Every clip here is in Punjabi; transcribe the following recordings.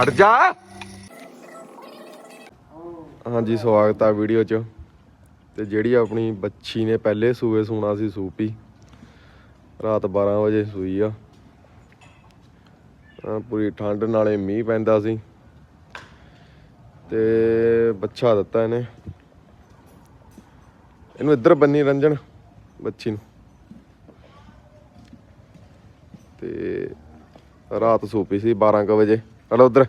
ਹਟ ਜਾ। ਹਾਂਜੀ, ਸਵਾਗਤ ਆ ਵੀਡੀਓ 'ਚ। ਤੇ ਜਿਹੜੀ ਆਪਣੀ ਬੱਚੀ ਨੇ ਪਹਿਲੇ ਸੂਏ ਸੂਣਾ ਸੀ ਸੂਪੀ। ਰਾਤ 12 ਵਜੇ ਸੂਈ ਆ। ਪੂਰੀ ਠੰਡ ਨਾਲੇ ਮੀਂਹ ਪੈਂਦਾ ਸੀ। ਤੇ ਬੱਚਾ ਦਿੱਤਾ ਇਹਨੇ। ਇਹਨੂੰ ਇੱਧਰ ਬੰਨੀ ਰੰਜਣ, ਬੱਚੀ ਨੂੰ। ਤੇ ਰਾਤ ਸੂਪੀ ਸੀ 12 ਕੁ ਵਜੇ। ਚਲੋ ਉਧਰ।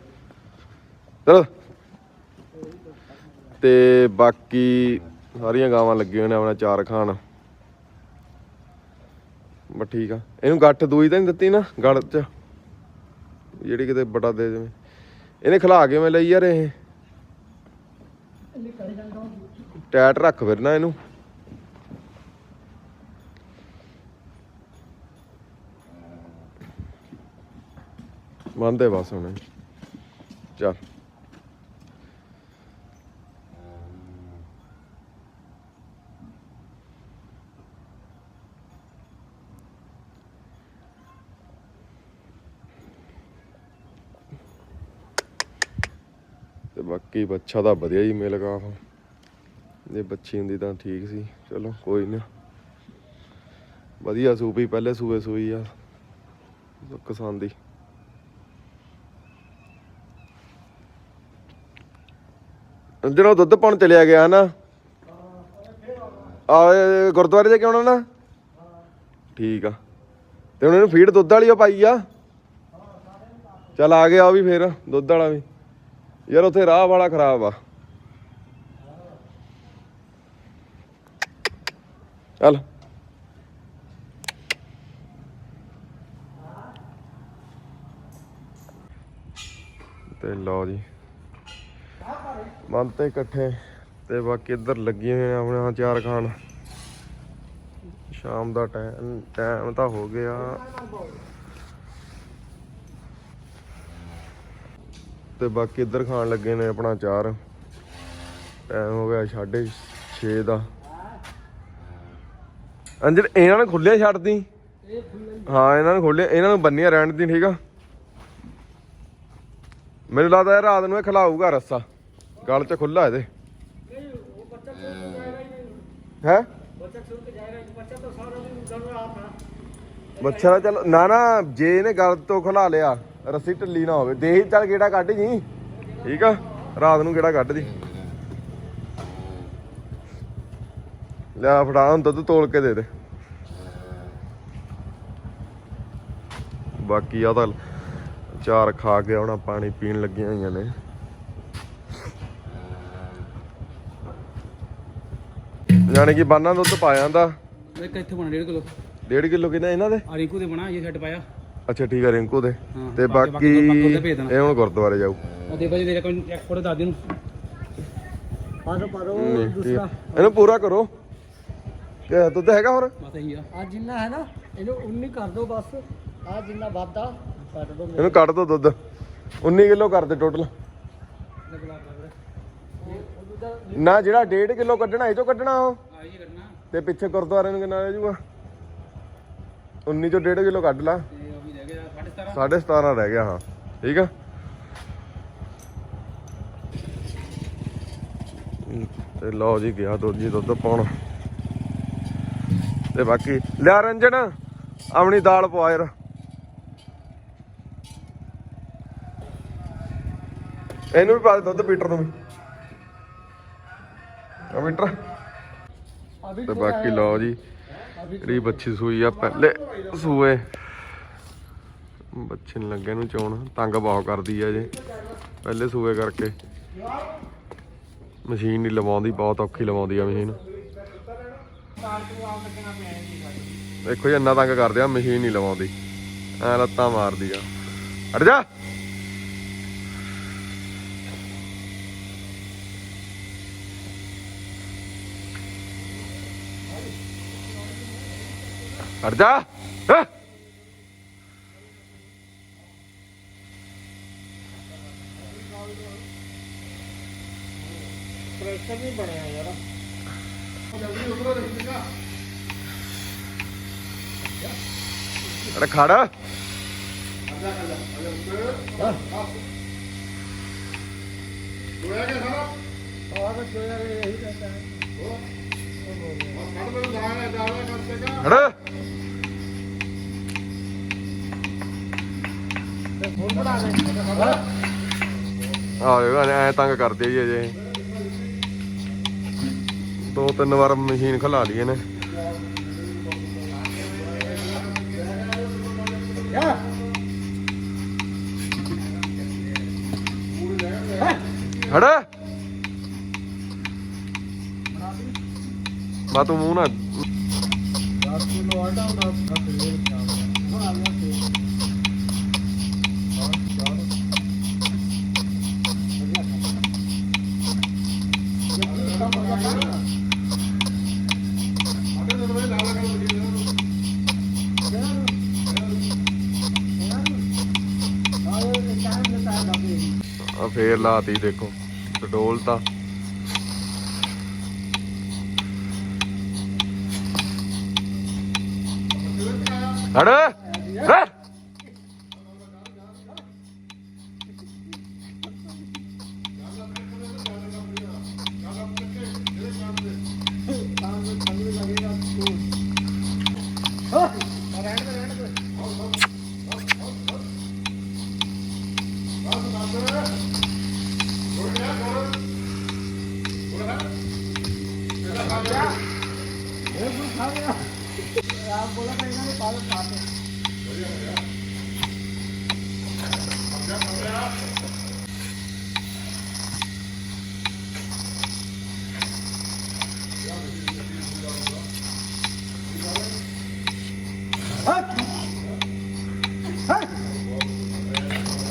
ਚਲੋ। ਤੇ ਬਾਕੀ ਸਾਰੀਆਂ ਗਾਵਾਂ ਲੱਗੀਆਂ ਨੇ ਆਪਣਾ ਚਾਰ ਖਾਣ। ਬਸ ਠੀਕ ਆ। ਇਹਨੂੰ ਗੱਠ ਦੂਈ ਤਾਂ ਨਹੀਂ ਦਿੱਤੀ ਨਾ, ਗੜ ਚ। ਜਿਹੜੀ ਕਿਤੇ ਬੜਾ ਦੇ ਜਿਵੇਂ ਇਹਨੇ ਖਿਲਾ ਕੇ ਮੈਂ ਲਈ ਯਾਰ ਇਹ? ਟੈਟ ਰੱਖ ਫਿਰ ਨਾ ਇਹਨੂੰ। ਮੰਨਦੇ ਬਸ ਹੁਣ। ਚੱਲ। ਤੇ ਬਾਕੀ ਬੱਚਾ ਤਾਂ ਵਧੀਆ ਹੀ ਮਿਲ ਗਿਆ ਜੇ ਬੱਚੀ ਹੁੰਦੀ ਤਾਂ ਠੀਕ ਸੀ। ਚਲੋ, ਕੋਈ ਨਾ। ਵਧੀਆ ਸੂਪੀ ਪਹਿਲੇ ਸੂਏ ਸੂਈ ਆ। ਕਿਸਾਨ ਦੀ ਜਿਹੜਾ ਦੁੱਧ ਪਾਉਣ ਚਲਿਆ ਗਿਆ ਨਾ। ਆ ਗੁਰਦੁਆਰੇ ਜਾ ਕੇ ਆਉਣਾ ਨਾ। ਠੀਕ ਆ। ਤੇ ਹੁਣ ਇਹਨੂੰ ਫੀਡ ਦੁੱਧ ਵਾਲੀ ਓ ਪਾਈ ਆ। ਚੱਲ ਆ ਗਿਆ ਉਹ ਵੀ ਫੇਰ, ਦੁੱਧ ਵਾਲਾ ਵੀ। ਯਾਰ ਉੱਥੇ ਰਾਹ ਵਾਲਾ ਖਰਾਬ ਆ। ਚੱਲ। ਤੇ ਲਓ ਜੀ। ਬੰਦ ਤੇ ਇਕੱਠੇ ਤੇ ਬਾਕੀ ਇੱਧਰ ਲੱਗੇ ਹੋਏ ਆ ਆਪਣੇ ਚਾਰ ਖਾਣ। ਸ਼ਾਮ ਦਾ ਟਾਈਮ ਟਾਈਮ ਤਾਂ ਹੋ ਗਿਆ। ਤੇ ਬਾਕੀ ਇੱਧਰ ਖਾਣ ਲੱਗੇ ਨੇ ਆਪਣਾ ਚਾਰ। ਟਾਈਮ ਹੋ ਗਿਆ 6:30 ਦਾ। ਅੰਜਰ ਇਹਨਾਂ ਨੇ ਖੁੱਲਿਆ ਛੱਡਦੀ ਹਾਂ, ਇਹਨਾਂ ਨੇ ਖੋਲਿਆ ਇਹਨਾਂ ਨੂੰ ਬੰਨਿਆ ਰਹਿਣ ਦੀ ਠੀਕ ਆ? ਮੈਨੂੰ ਲੱਗਦਾ ਯਾਰ ਰਾਤ ਨੂੰ ਇਹ ਖਿਲਾਊਗਾ ਰੱਸਾ। ਗਲ 'ਚ ਖੁੱਲਾ ਇਹਦੇ ਹੈ ਬੱਚਾ ਚੱਲ ਨਾ ਨਾ ਜੇ ਇਹਨੇ ਗਲ ਤੋਂ ਖਿਲਾ ਲਿਆ ਰੱਸੀ ਢਿੱਲੀ ਨਾ ਹੋਵੇ। ਦੇਹੀ ਚੱਲ ਗੇੜਾ ਕੱਢ ਜੀ। ਠੀਕ ਆ? ਰਾਤ ਨੂੰ ਗੇੜਾ ਕੱਢ ਦੀ ਲੈ ਫੜਾ ਹੁਣ ਦੁੱਧ ਤੋਲ ਕੇ ਦੇ ਦੇ। ਬਾਕੀ ਆ ਤਾਂ ਚਾਰ ਖਾ ਕੇ ਹੁਣ ਪਾਣੀ ਪੀਣ ਲੱਗੀਆਂ ਹੋਈਆਂ ਨੇ। ਯਾਨੀ ਕਿ ਬਾਨਾਂ ਦੁੱਧ ਪਾ ਜਾਂਦਾ। ਇੱਕ ਇੱਥੇ ਬਣਾ 1.5 ਕਿਲੋ। 1.5 ਕਿਲੋ ਕਿੰਨਾ ਇਹਨਾਂ ਦੇ? ਆ ਰਿੰਕੂ ਦੇ ਬਣਾ ਇਹ ਛੱਡ ਪਾਇਆ। ਅੱਛਾ ਠੀਕ ਆ ਰਿੰਕੂ ਦੇ। ਹਾਂ, ਤੇ ਬਾਕੀ- ਬਾਕੀ ਬਾਕੀ ਉਹਦੇ ਭੇਜ ਦੇਣਾ। ਇਹ ਹੁਣ ਗੁਰਦੁਆਰੇ ਜਾਊ। ਆ ਦੇ ਭਾਜੀ ਤੇਰੇ ਕੋਲ ਇੱਕ ਫੋਟੋ ਦਾਦੀ ਨੂੰ। ਪਾਰੋ ਪਾਰੋ ਨਹੀਂ, ਠੀਕ ਦੂਸਰਾ। ਇਹਨੂੰ ਪੂਰਾ ਕਰੋ। ਕਿ ਦੁੱਧ ਹੈਗਾ ਹੋਰ? ਬਸ ਇਹੀ ਆ। ਆ ਜਿੰਨਾ ਹੈ ਨਾ ਇਹਨੂੰ 19 ਕਰ ਦੋ ਬਸ। ਆ ਜਿੰਨਾ ਵਾਧਾ ਕੱਟ ਦੋ ਇਹਨੂੰ ਕੱਢ ਦੋ ਦੁੱਧ। 19 ਕਿਲੋ ਕਰ ਦੇ ਟੋਟਲ ਨਾ ਜਿਹੜਾ 1.5 ਕਿਲੋ ਕੱਢਣਾ ਇਹ ਚੋਂ ਕੱਢਣਾ ਉਹ? ਆ ਇਹ ਕਰਨਾ ਤੇ ਪਿੱਛੇ ਗੁਰਦੁਆਰੇ ਨੂੰ ਕਿੰਨਾ ਰਹਿ ਜਾਊਗਾ? 19 ਚੋਂ 1.5 ਕਿਲੋ ਕੱਢ ਲਾ। ਤੇ ਉਹ ਵੀ ਰਹਿ ਗਿਆ 17.5 ਸਾਢੇ 17 ਰਹਿ ਗਿਆ ਹਾਂ। ਠੀਕ ਆ? ਤੇ ਲਓ ਜੀ ਗਿਆ ਦੁੱਧ ਜੀ ਦੁੱਧ ਪਾਉਣ। ਤੇ ਬਾਕੀ ਲਿਆ ਰੰਜਨ ਆਪਣੀ ਦਾਲ ਪਵਾ ਯਾਰ। ਇਹਨੂੰ ਵੀ ਪਾ ਦੇ ਦੁੱਧ ਪੀਟਰ ਨੂੰ ਵੀ। ਆ ਤੇ ਬਾਕੀ ਲਓ ਜੀ, ਜਿਹੜੀ ਬੱਚੀ ਸੂਈ ਆ ਪਹਿਲੇ ਸੂਏ। ਬੱਚੇ ਨੂੰ ਲੱਗੇ ਨੂੰ ਚੋਣ, ਤੰਗ ਬਹੁਤ ਕਰਦੀ ਆ ਜੇ। ਪਹਿਲੇ ਸੂਏ ਕਰਕੇ। ਮਸ਼ੀਨ ਨਹੀਂ ਲਵਾਉਂਦੀ, ਬਹੁਤ ਔਖੀ ਲਵਾਉਂਦੀ ਆ ਮਸ਼ੀਨ। ਦੇਖੋ ਜੀ, ਇੰਨਾ ਤੰਗ ਕਰਦੇ ਆ, ਮਸ਼ੀਨ ਨਹੀਂ ਲਵਾਉਂਦੀ। ਐ ਲੱਤਾਂ ਮਾਰਦੀ ਆ। ਹਟ ਜਾ! ਹਟ ਜਾ ਹੈਂ? ਪ੍ਰੈਸ਼ਰ ਨਹੀਂ ਬਣਿਆ ਯਾਰ ਅਰੇ ਆ ਵੇਗਾ ਐ ਤੰਗ ਕਰਦੇ ਜੀ। ਅਜੇ ਦੋ ਤਿੰਨ ਵਾਰ ਮਸ਼ੀਨ ਖਲਾ ਲਈ ਇਹਨੇ। ਯਾ ਹੜ ਬਾ ਤੂੰ ਮੂੰਹ ਨਾ ਆ ਗਿਆ ਆ ਫੇਰ ਲਾਤੀ ਦੇਖੋ ਡੋਲ ਤਾਂ ਹੜ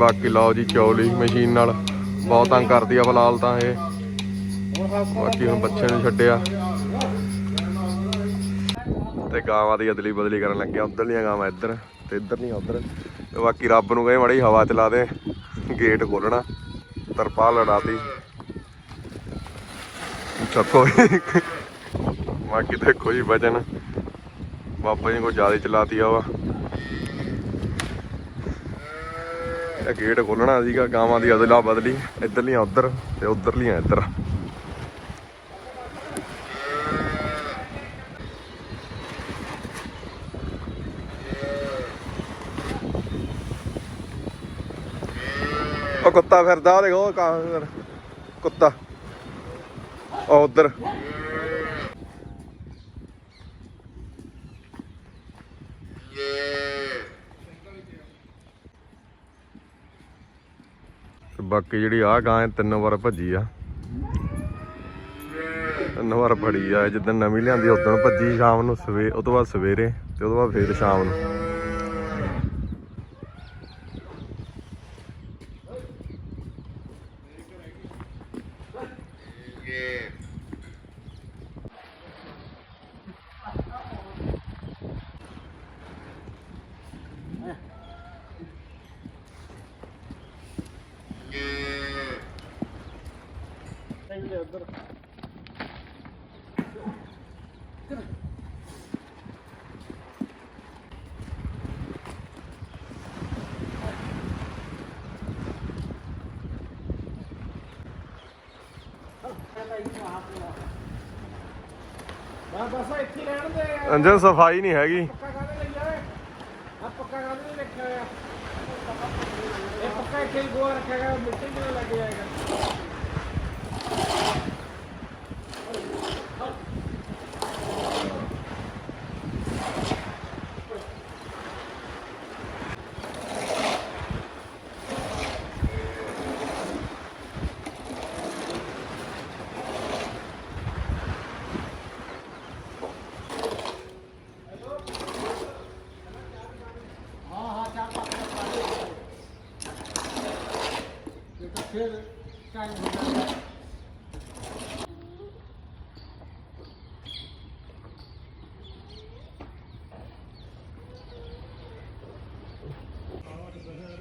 ਬਾਕੀ ਲਓ ਜੀ ਚੌਲੀ ਮਸ਼ੀਨ ਨਾਲ। ਬਹੁਤ ਤੰਗ ਕਰਦੀ ਆ ਫਿਲਹਾਲ ਤਾਂ ਇਹ। ਬਾਕੀ ਹੁਣ ਬੱਚਿਆਂ ਨੂੰ ਛੱਡਿਆ। ਤੇ ਗਾਵਾਂ ਦੀ ਅਦਲੀ ਬਦਲੀ ਕਰਨ ਲੱਗਿਆ। ਉਧਰਲੀਆਂ ਗਾਵਾਂ ਇੱਧਰ ਤੇ ਇੱਧਰ ਨਹੀਂ ਉਧਰ ਬਾਕੀ ਰੱਬ ਨੂੰ ਕਹੇ ਮਾੜੀ ਹਵਾ ਚਲਾ ਦੇ। ਗੇਟ ਖੋਲਣਾ। ਤਰਪਾਲ ਲੜਾਤੀ। ਚੱਕੋ। ਬਾਕੀ ਦੇਖੋ ਜੀ ਵਜਨ। ਬਾਪਾ ਜੀ ਕੋ ਜ਼ਿਆਦਾ ਚਲਾਤੀ ਆ ਵਾ। ਗੇਟ ਖੋਲਣਾ ਸੀਗਾ, ਗਾਵਾਂ ਦੀ ਅਦਲਾ ਬਦਲੀ, ਇੱਧਰਲੀਆਂ ਉੱਧਰ ਤੇ ਉਧਰਲੀਆਂ ਇੱਧਰ। ਉਹ ਕੁੱਤਾ ਫਿਰਦਾ ਦੇਖੋ ਕੁੱਤਾ। ਉਹ ਉਧਰ। ਬਾਕੀ ਜਿਹੜੀ ਆ ਗਾਂ ਤਿੰਨ ਵਾਰ ਭੱਜੀ ਆ। ਤਿੰਨ ਵਾਰ ਫੜੀ ਆ, ਜਿੱਦਣ ਨਵੀਂ ਲਿਆਂਦੀ, ਉਦੋਂ ਭੱਜੀ ਸ਼ਾਮ ਨੂੰ ਸਵੇ, ਉਹ ਤੋਂ ਬਾਅਦ ਸਵੇਰੇ ਤੇ ਉਹ ਤੋਂ ਬਾਅਦ ਫੇਰ ਸ਼ਾਮ ਨੂੰ। सही ਬਸ ਇੱਥੇ ਰਹਿਣ ਦੇ। ਇੰਜਨ ਸਫ਼ਾਈ ਨਹੀਂ ਹੈਗੀ। ਪੱਕਾ ਕਾਹਦੇ ਲਈ ਜਾਵੇ ਆ ਪੱਕਾ ਕਾਹਦੇ ਲਈ ਰੱਖਿਆ ਹੋਇਆ? ਇਹ ਪੱਕਾ ਇੱਥੇ ਹੀ ਗੋਆ ਰੱਖਿਆ ਗਿਆ ਮਿੱਟੀ ਕਿਵੇਂ ਲੱਗ ਜਾਏਗਾ।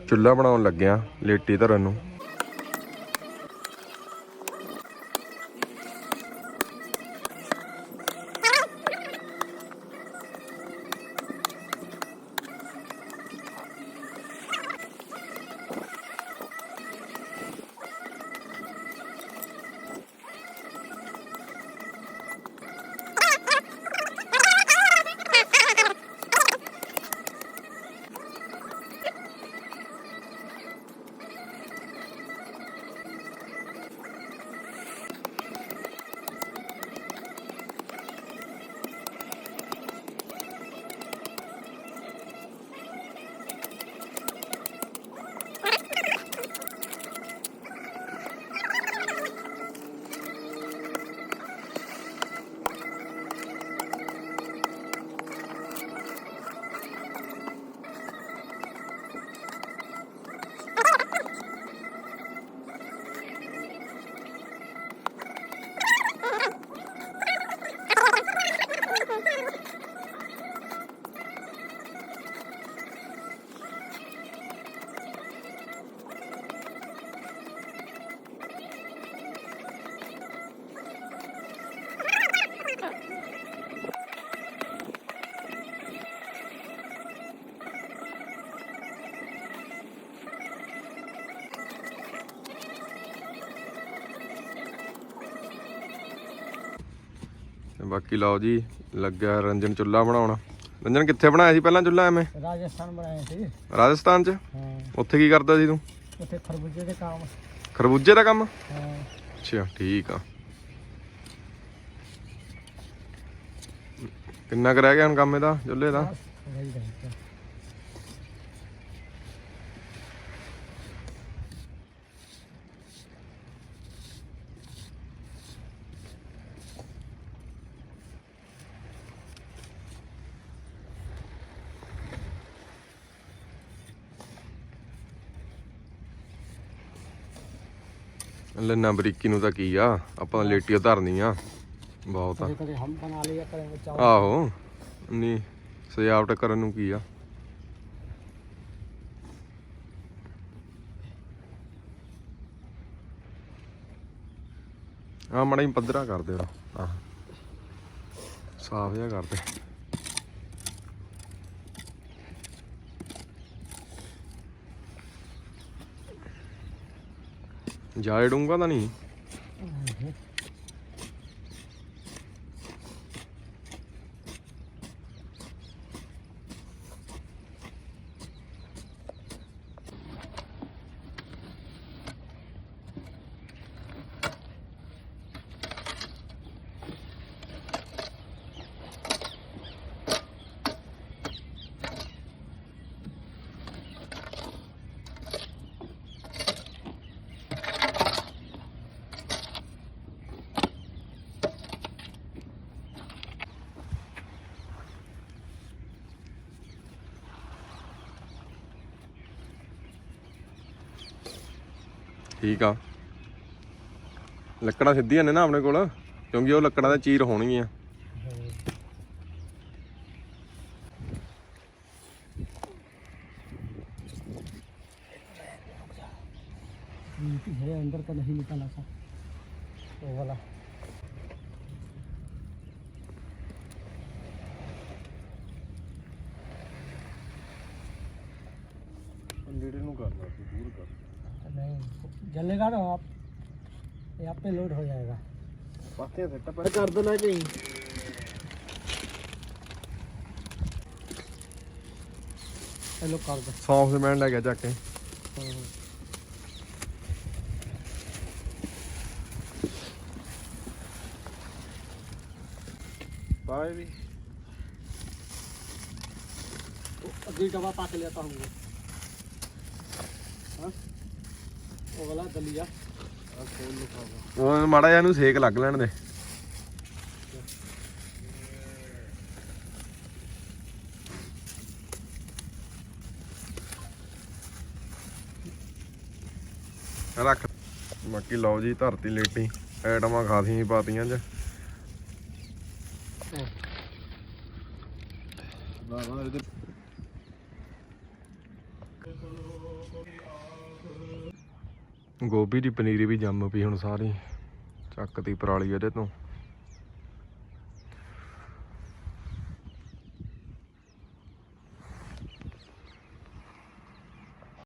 ਚੁੱਲ੍ਹਾ ਬਣਾਉਣ ਲੱਗਿਆ ਲੇਟੀ ਧਰਨ ਨੂੰ। ਬਾਕੀ ਲਓ ਜੀ ਲੱਗਿਆ ਰੰਜਨ ਚੁੱਲ੍ਹਾ ਬਣਾਉਣ। ਰੰਜਨ ਕਿੱਥੇ ਬਣਾਇਆ ਸੀ ਪਹਿਲਾਂ ਚੁੱਲ੍ਹਾ ਐਵੇਂ? ਰਾਜਸਥਾਨ ਬਣਾਏ ਸੀ। ਰਾਜਸਥਾਨ 'ਚ? ਹਾਂ। ਉੱਥੇ ਕੀ ਕਰਦਾ ਸੀ ਤੂੰ? ਉੱਥੇ ਖਰਬੂਜੇ ਦੇ ਕੰਮ। ਖਰਬੂਜੇ ਦਾ ਕੰਮ? ਹਾਂ। ਅੱਛਾ ਠੀਕ ਆ। ਕਿੰਨਾ ਕੁ ਰਹਿ ਗਿਆ ਹੁਣ ਕੰਮ ਇਹਦਾ ਚੁੱਲ੍ਹੇ ਦਾ? ਲੈਣਾ ਬਰੀਕੀ ਨੂੰ ਤਾਂ ਕੀ ਆ? ਆਪਾਂ ਲੇਟੀ ਧਰਨੀ ਆ। ਬਹੁਤ ਆ ਆਹੋ। ਨਹੀਂ ਸਜਾਵਟ ਕਰਨ ਨੂੰ ਕੀ ਆ? ਆ ਮੜਾ ਹੀ ਪੱਧਰਾ ਕਰਦੇ ਦੇ ਆਹ। ਸਾਫ਼ ਜਿਹਾ ਕਰਦੇ ਜਾਏ ਡੂੰਗਾ ਤਾਂ ਨਹੀਂ। ਠੀਕ ਆ ਲੱਕੜਾਂ ਸਿੱਧੀਆਂ ਨੇ ਨਾ ਆਪਣੇ ਕੋਲ ਕਿਉਂਕਿ ਉਹ ਲੱਕੜਾਂ ਦਾ ਚੀਰ ਹੋਣਗੀਆਂ नीति है अंदर का नहीं निकाला था वो वाला ਨੇੜੇ ਨੂੰ ਕਰਨਾ ਸੀ ਦੂਰ ਕਰ नहीं जलेगा ना आप यहाँ पे लोड हो जाएगा पत्ते से टपर कर देना चाहिए हेलो कर दो सौंफ सीमेंट लग गया जाके बाय भी तो अगली दवा पा के लेता हूँ ਮਾੜਾ ਸੇਕ ਲੱਗ ਲੈਣ ਦੇ। ਰੱਖ। ਬਾਕੀ ਲਓ ਜੀ ਧਰਤੀ ਲੇਟੀ। ਐਟਮਾਂ ਖਾਸੀਆਂ ਹੀ ਪਾਤੀਆਂ ਜ ਵਾਹ ਇਹਦੇ ਗੋਭੀ ਦੀ ਪਨੀਰੀ ਵੀ ਜੰਮ ਪਈ ਹੁਣ ਸਾਰੀ। ਚੱਕਤੀ ਪਰਾਲੀ ਇਹਦੇ ਤੋਂ।